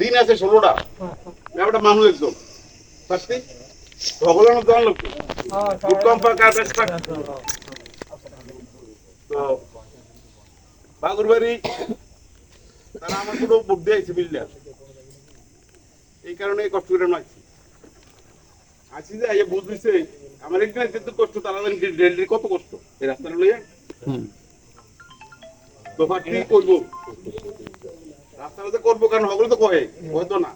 দিন আছে ষোলোটা। ব্যাপারটা মানুষ একদম। পারছি কম পাকা বেশ তো বাগুরবাড়ি তারা আমার কোনো ভোট দিয়েছে বিল্ডার এই কারণে কষ্ট করে নয় আছি যে এই বুঝ দিছে আমার এখানে যেতে কষ্ট তারা কত কষ্ট? এই রাস্তাটা লইয়া? তো ফাটি করব। করব কারণ হগলে তো কয়ে হয়তো না।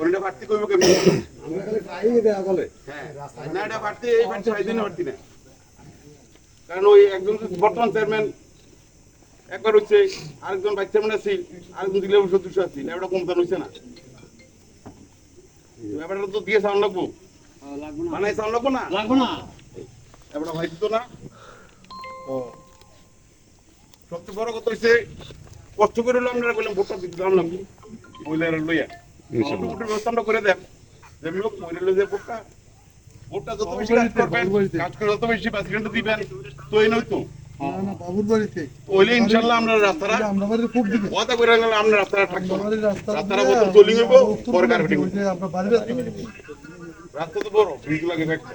ওটা ফাটি করব কেমনি? না এটা ফাটি এই ফাটি ছয় দিনে ফাটি না। কারণ ওই একজন বর্তমান চেয়ারম্যান একবার হচ্ছে আরেকজন ভাইস চেয়ারম্যান আছে আরেকজন দিলে সদস্য আছে এটা কমতান হয়েছে না। ব্যাপারটা তো দিয়ে সাউন্ড লাগবো? বানাই সাউন্ড লাগবো না? লাগবো না। এবার ভাই দিত না। সবচেয়ে বড় কথা হচ্ছে কষ্ট করে হলো আমরা বললাম ভোটটা দিতে দাম লাগবে মহিলারা লইয়া ভোটের ব্যবস্থা আমরা করে দেন যে লোক মহিলা লইয়া ভোটটা ভোটটা যত বেশি কাজ করবেন কাজ করে যত বেশি প্রেসিডেন্ট দিবেন। তো এই নয় তো? বাবুর বাড়িতে। ওইলে ইনশাল্লাহ আমরা রাস্তাটা আমরা বাড়িতে ফুট কথা করে গেলে আমরা রাস্তাটা থাকব রাস্তা রাস্তাটা প্রথম চলি হইব পরে কারপিটি আমরা বাড়ির রাস্তা রাস্তা তো বড় লাগে থাকবে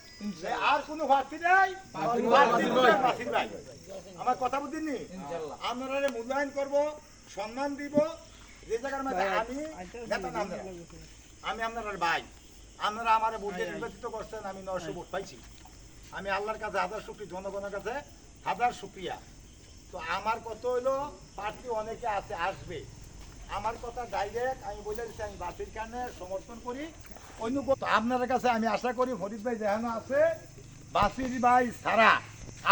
আর কোনো নাই? নাই। আমার কথা বুঝিনি আপনারা মূল্যায়ন করব সম্মান দিব যে জায়গার মধ্যে আমি নেতা নাম আমি আপনার ভাই। আপনারা আমার ভোট নির্বাচিত করছেন আমি নয়শো ভোট পাইছি। আমি আল্লাহর কাছে হাজার শুক্রিয়া জনগণের কাছে হাজার শুক্রিয়া। তো আমার কত হইল প্রার্থী অনেকে আছে আসবে। আমার কথা ডাইরেক্ট আমি বলে দিচ্ছি আমি বাসির কারণে সমর্থন করি। অন্য আপনার কাছে আমি আশা করি ফরিদ ভাই যেখানে আছে বাসির ভাই ছাড়া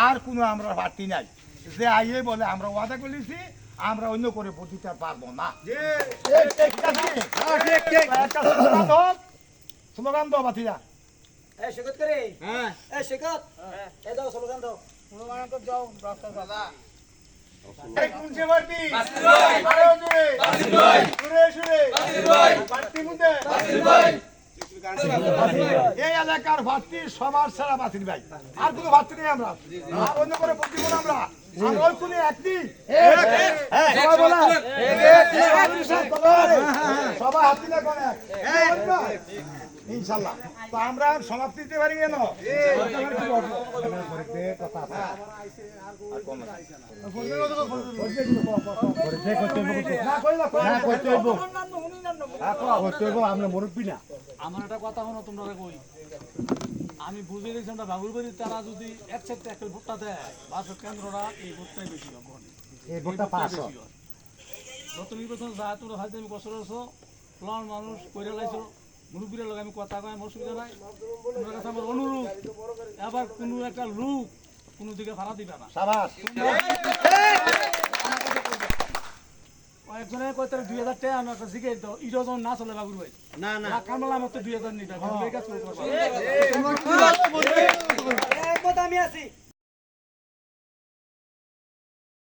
আর কোনো আমরা প্রার্থী নাই। যে আইয়ে বলে আমরা ওয়াদা করেছি আমরা অন্য করে ভোট দিতে পারব না? স্লোগান দাও বাতিরা শেখত করে? হ্যাঁ। এই দাও স্লোগান দাও। স্লোগান তো যাও রাস্তা এই আরও জোরে। সুরে। সুরে বাড়তি মুদে এই এলাকার ভাতৃ সবার সেরা বাতিল ভাই। আর কোনো ভাতৃ নেই আমরা। আর অন্য করে ভোট আমরা। আর ওই কোনো একটি সবাই হাতি ইনশাল্লাহ তো আমরা সমাপ্তি দিতে পারি কেন না আমার একটা কথা শোনো তোমরা কই? আমি বুঝে গেছি আমরা বাবুরবাড়ির তারা যদি এক সাইড একটা ভোটটা দেয় বাসের কেন্দ্ররা এই ভোটটাই বেশি হবে। এই ভোটটা পাস যত নির্বাচন যা তোর হাতে আমি বছর আছো প্লান মানুষ কইরা লাইছো মুরব্বীরা লগে আমি কথা কয় আমার অসুবিধা নাই। তোমার কাছে আমার অনুরোধ এবার কোনো একটা লোক কোনো দিকে ভাড়া দিবে না। সাবাস। একজনে কয় তার দুই হাজার টাকা আমার কাছে জিগে দাও। ইটা যখন না চলে বাবুর ভাই। না না। কামলা আমার তো দুই হাজার নিতে করে আমি আছি।